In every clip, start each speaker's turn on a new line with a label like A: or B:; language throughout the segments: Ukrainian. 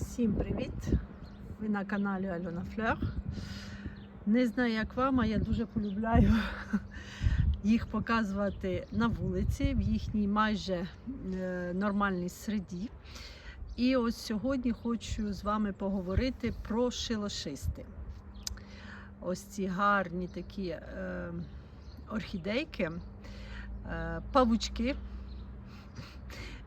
A: Всім привіт! Ви на каналі Альона Флер. Не знаю, як вам, а я дуже полюбляю їх показувати на вулиці в їхній майже е, нормальній середі. І ось сьогодні хочу з вами поговорити про шилошисти. Ось ці гарні такі е, орхідейки, е, павучки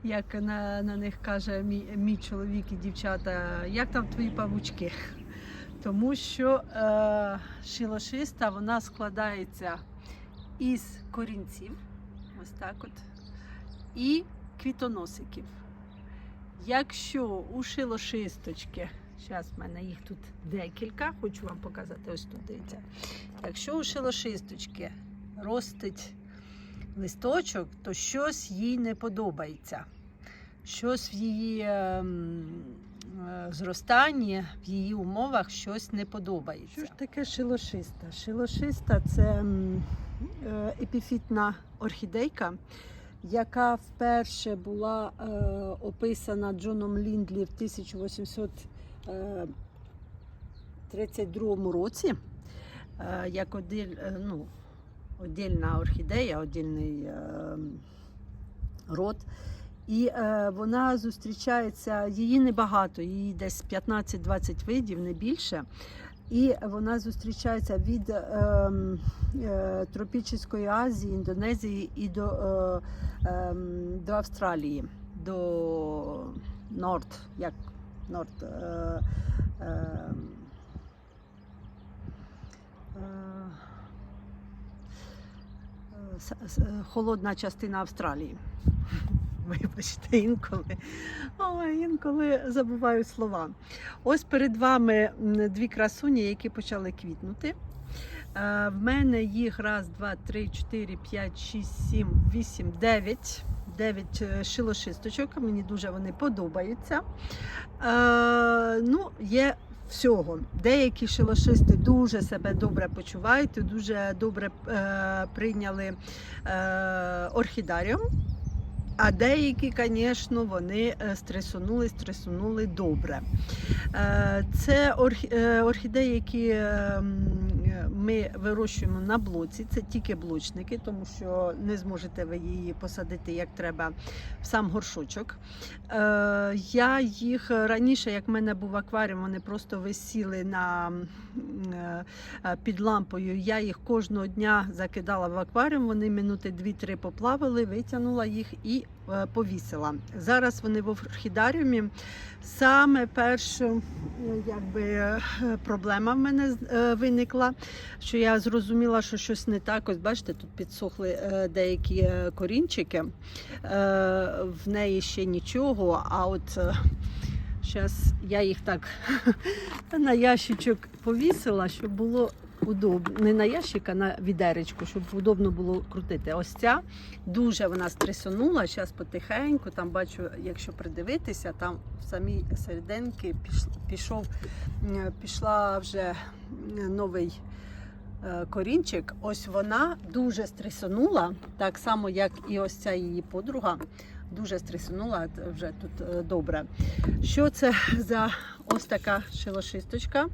A: як на, на них каже мій, мій чоловік і дівчата, як там твої павучки? Тому що е, шилошиста вона складається із корінців, ось так от, і квітоносиків. Якщо у шилошисточки, зараз в мене їх тут декілька, хочу вам показати, ось тут дивіться. Якщо у шилошисточки ростить листочок, то щось їй не подобається. Щось в її ем, е, зростанні, в її умовах щось не подобається. Що ж таке шилошиста? Шилошиста це е, епіфітна орхідейка, яка вперше була е, описана Джоном Ліндлі в 1832 році. Як один, ну, отдільна орхідея, отдільний е, род. І е, вона зустрічається, її небагато, її десь 15-20 видів, не більше. І вона зустрічається від е, е, тропічної Азії, Індонезії і до, е, е, до Австралії, до Норд, як Норд. Е, е, е, холодна частина Австралії. Вибачте, інколи. Ой, інколи забуваю слова. Ось перед вами дві красуні, які почали квітнути. Е, В мене їх раз, два, три, чотири, п'ять, шість, сім, вісім, дев'ять. Дев'ять е, шилошисточок. Мені дуже вони подобаються. Е, ну, є всього. Деякі шелошисти дуже себе добре почувають, дуже добре е, прийняли е, орхідаріум. А деякі, звісно, вони е, стресунули, стресунули добре. Е, Це е, орхідеї, які е, м, е, ми вирощуємо на блоці. Це тільки блочники, тому що не зможете ви її посадити як треба в сам горшочок. Е, Я їх раніше, як в мене був акваріум, вони просто висіли на, е, під лампою. Я їх кожного дня закидала в акваріум. Вони минути 2-3 поплавали, витягнула їх і повісила. Зараз вони в орхідаріумі. Саме перша е, якби, е, проблема в мене е, виникла, що я зрозуміла, що щось не так. Ось бачите, тут підсохли е, деякі е, корінчики. Е, В неї ще нічого, а от зараз я їх так на ящичок повісила, щоб було удобно. Не на ящик, а на відеречку, щоб удобно було крутити. Ось ця дуже вона стресонула. Зараз потихеньку, там бачу, якщо придивитися, там в самій серединки піш- пішов, пішла вже новий. е, Корінчик, ось вона дуже стресонула, так само, як і ось ця її подруга. Дуже стресонула вже тут е, добре. Що це за ось така шилошисточка?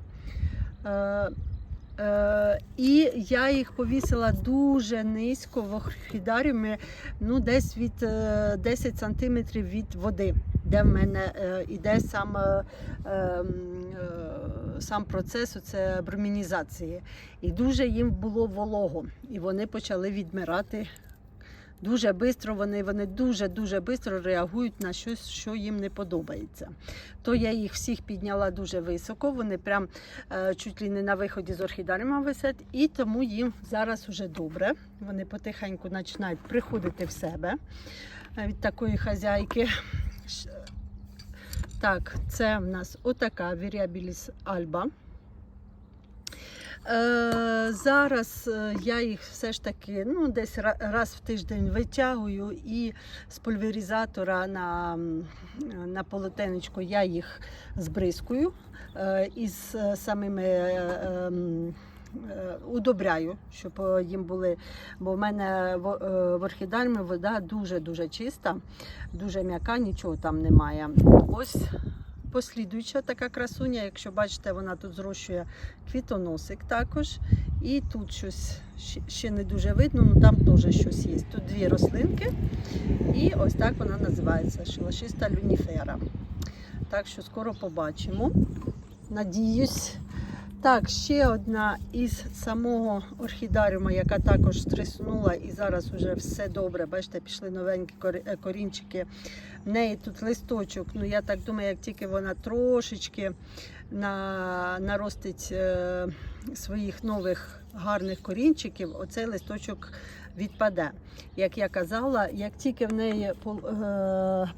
A: Е, е, і я їх повісила дуже низько в орхідаріумі, ну десь від е, 10 сантиметрів від води, де в мене йде сам, е, е, м, е, сам процес це бромінізації. І дуже їм було волого, і вони почали відмирати. Дуже швидко вони, вони дуже-дуже швидко реагують на щось, що їм не подобається. То я їх всіх підняла дуже високо, вони прям е, чуть ли не на виході з орхідаріума висять, і тому їм зараз уже добре. Вони потихеньку починають приходити в себе е, від такої хазяйки. Так, це в нас отака Віріабіліс Альба. Е, зараз е, я їх все ж таки ну, десь раз в тиждень витягую і з пульверізатора на, на полотенечко я їх збризкую е, із самими. ем, Удобряю, щоб їм були, бо в мене в, в орхідармі вода дуже-дуже чиста, дуже м'яка, нічого там немає. Ось послідуюча така красуня. Якщо бачите, вона тут зрощує квітоносик також. І тут щось ще- не дуже видно, ну там теж щось є. Тут дві рослинки. І ось так вона називається шилашиста люніфера. Так що скоро побачимо. Надіюсь. Так, ще одна із самого орхідаріума, яка також стреснула і зараз вже все добре. Бачите, пішли новенькі е, корінчики. В неї тут листочок. Ну я так думаю, як тільки вона трошечки на, наростить е, своїх нових гарних корінчиків, оцей листочок відпаде. Як я казала, як тільки в неї е,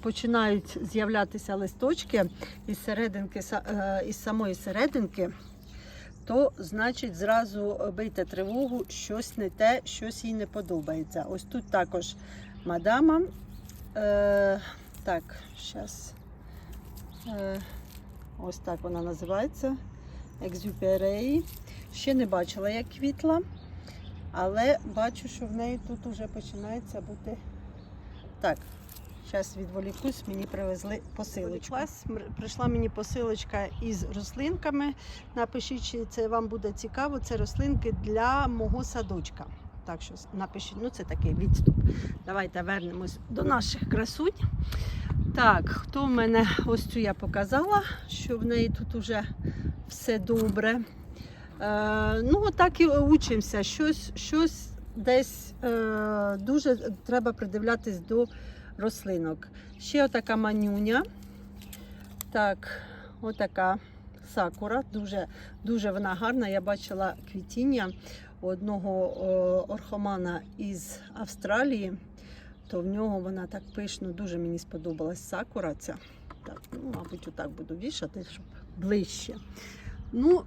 A: починають з'являтися листочки із серединки, е, із самої серединки, то значить зразу бийте тривогу, щось не те, щось їй не подобається. Ось тут також мадама. Е, так, зараз. Е, ось так вона називається. Екзюпереї. Ще не бачила, як квітла, але бачу, що в неї тут вже починається бути. Так, зараз відволікусь, мені привезли посилочку. Прийшла мені посилочка із рослинками. Напишіть, чи це вам буде цікаво. Це рослинки для мого садочка. Так що напишіть, ну це такий відступ. Давайте вернемось до наших красунь. Так, хто в мене ось цю я показала, що в неї тут уже все добре. Е, ну, так і учимося. Щось, щось десь е, дуже треба придивлятись до рослинок. Ще отака манюня. Так, отака сакура. Дуже, дуже вона гарна. Я бачила квітіння одного орхомана із Австралії, то в нього вона так пишно, дуже мені сподобалась сакура ця. Так, ну, мабуть, отак буду вішати, щоб ближче. Ну,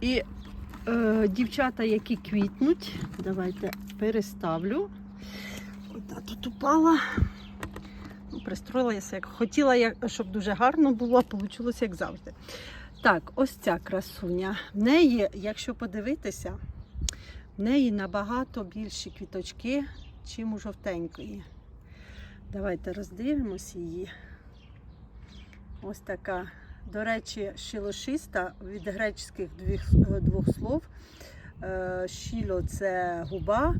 A: і е, дівчата, які квітнуть, давайте переставлю. Одна тут упала. Ну, пристроїлася, як хотіла, щоб дуже гарно було, а вийшло як завжди. Так, ось ця красуня. В неї, якщо подивитися, в неї набагато більші квіточки, чим у жовтенької. Давайте роздивимось її. Ось така, до речі, шилошиста від греческих двох, слов. Е, Шіло це губа,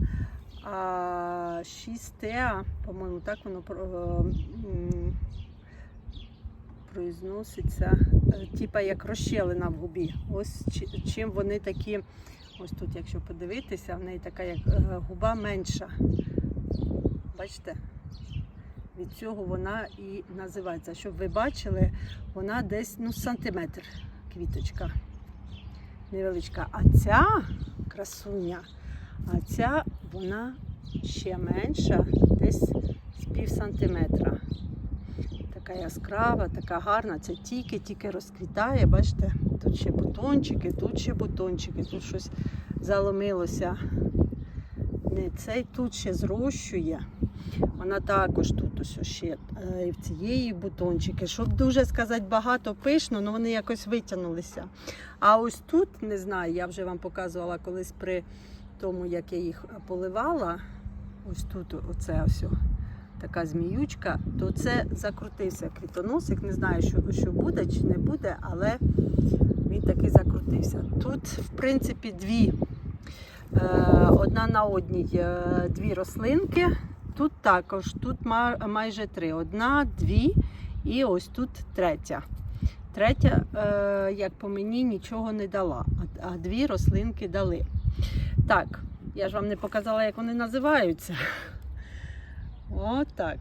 A: а шістеа, по-моєму, так воно м, произноситься, е, типа як розщелина в губі. Ось чим вони такі, ось тут, якщо подивитися, в неї така як е, губа менша. Бачите? Від цього вона і називається. Щоб ви бачили, вона десь ну, сантиметр квіточка. Невеличка. А ця красуня, а ця вона ще менша, десь з пів сантиметра. Така яскрава, така гарна. Це тільки-тільки розквітає. Бачите, тут ще бутончики, тут ще бутончики, тут щось заломилося. Не цей тут ще зрощує. Вона також тут ось ще е, і в цієї бутончики. Щоб дуже сказати багато пишно, але вони якось витягнулися. А ось тут, не знаю, я вже вам показувала колись при тому, як я їх поливала. Ось тут оце ось така зміючка, то це закрутився квітоносик. Не знаю, що, що буде чи не буде, але він таки закрутився. Тут, в принципі, дві. Е, одна на одній е, дві рослинки. Тут також, тут майже три. Одна, дві і ось тут третя. Третя, е, як по мені, нічого не дала, а, а дві рослинки дали. Так, я ж вам не показала, як вони називаються. Отак.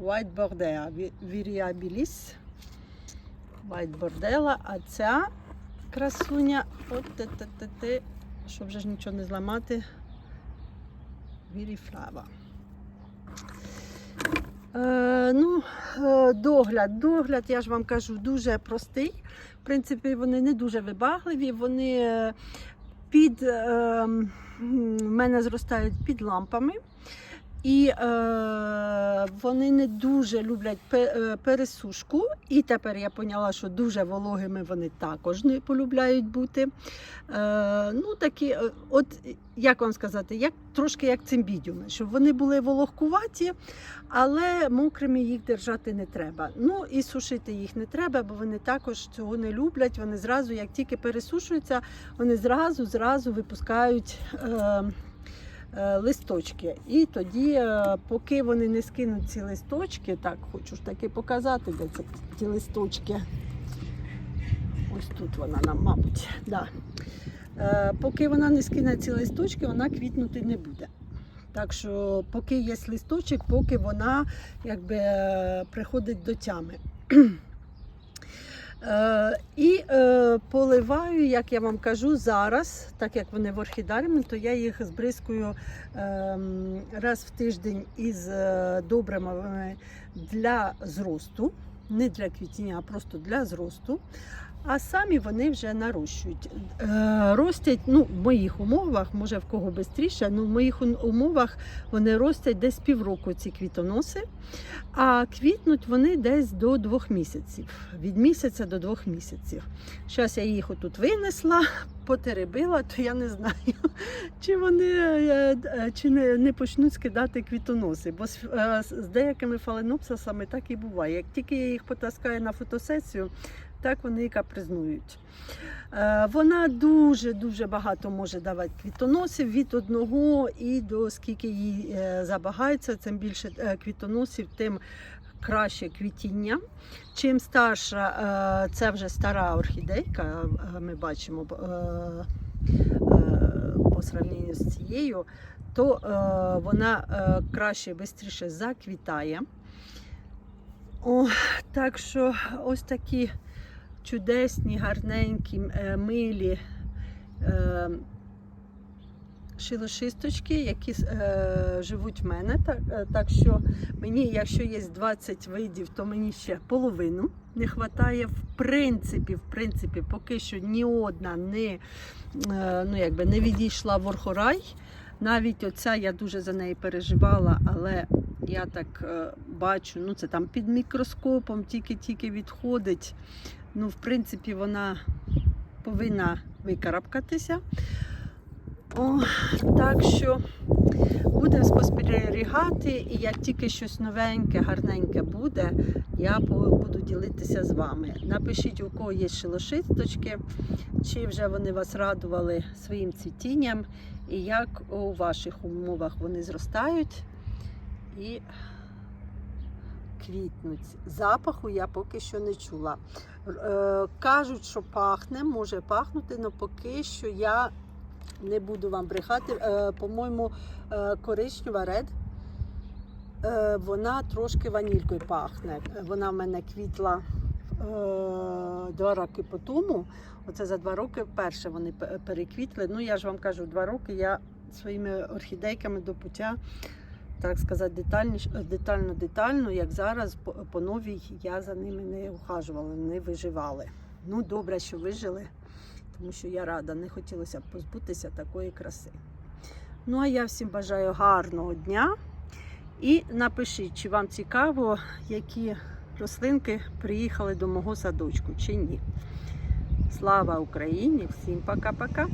A: White Bordea Viriabilis. White Bordella, а ця красуня, от те те те те щоб вже ж нічого не зламати. Віріфлава. Е, ну, е, догляд. Догляд, я ж вам кажу, дуже простий. В принципі, вони не дуже вибагливі, вони е, під, е, мене зростають під лампами. І е, вони не дуже люблять е, пересушку. І тепер я поняла, що дуже вологими вони також не полюбляють бути. Е, ну, такі, е, от як вам сказати, як, трошки як цимбідіуми, щоб вони були вологкуваті, але мокрими їх держати не треба. Ну і сушити їх не треба, бо вони також цього не люблять. Вони зразу, як тільки пересушуються, вони зразу зразу випускають. Е, Листочки, і тоді, е, поки вони не скинуть ці листочки, так хочу ж таки показати, де це ті листочки. Ось тут вона нам, мабуть. Да. Е, Поки вона не скине ці листочки, вона квітнути не буде. Так що, поки є листочок, поки вона якби е, приходить до тями. Е, і е, поливаю, як я вам кажу, зараз, так як вони в орхідаріумі, то я їх збризкую ем, раз в тиждень із е, добривами для зросту, не для квітіння, а просто для зросту. А самі вони вже нарощують. Е, ростять ну, в моїх умовах, може в кого швидше, але в моїх умовах вони ростять десь півроку ці квітоноси, а квітнуть вони десь до двох місяців, від місяця до двох місяців. Зараз я їх отут винесла, потеребила, то я не знаю, чи вони е, е, чи не, не почнуть скидати квітоноси. Бо з, з деякими фаленопсисами так і буває. Як тільки я їх потаскаю на фотосесію, так вони і капризнують. Е, Вона дуже-дуже багато може давати квітоносів від одного і до скільки їй е, забагається, тим більше е, квітоносів, тим краще квітіння. Чим старша, це вже стара орхідейка, ми бачимо по сравненню з цією, то вона краще, швидше заквітає. О, так що ось такі чудесні, гарненькі, е, милі е, шилошисточки, які е, живуть в мене. Так, що мені, якщо є 20 видів, то мені ще половину не вистачає. В принципі, в принципі, поки що ні одна не, ну, якби не відійшла в орхорай. Навіть оця я дуже за неї переживала, але я так бачу, ну це там під мікроскопом тільки-тільки відходить. Ну, в принципі, вона повинна викарабкатися. О, так що будемо спостерігати, і як тільки щось новеньке, гарненьке буде, я буду ділитися з вами. Напишіть, у кого є шилошисточки, чи вже вони вас радували своїм цвітінням, і як у ваших умовах вони зростають і квітнуть. Запаху я поки що не чула. Е, Кажуть, що пахне, може пахнути, але поки що я не буду вам брехати. Е, По-моєму, е, коричнева ред. Вона трошки ванількою пахне. Вона в мене квітла два роки по тому. Оце за два роки вперше вони переквітли. Ну, я ж вам кажу, два роки я своїми орхідейками до пуття, так сказати, детальніш, детально, детально, як зараз по, новій я за ними не ухажувала, не виживали. Ну, добре, що вижили, тому що я рада, не хотілося б позбутися такої краси. Ну, а я всім бажаю гарного дня. І напишіть, чи вам цікаво, які рослинки приїхали до мого садочку, чи ні. Слава Україні! Всім пока-пока!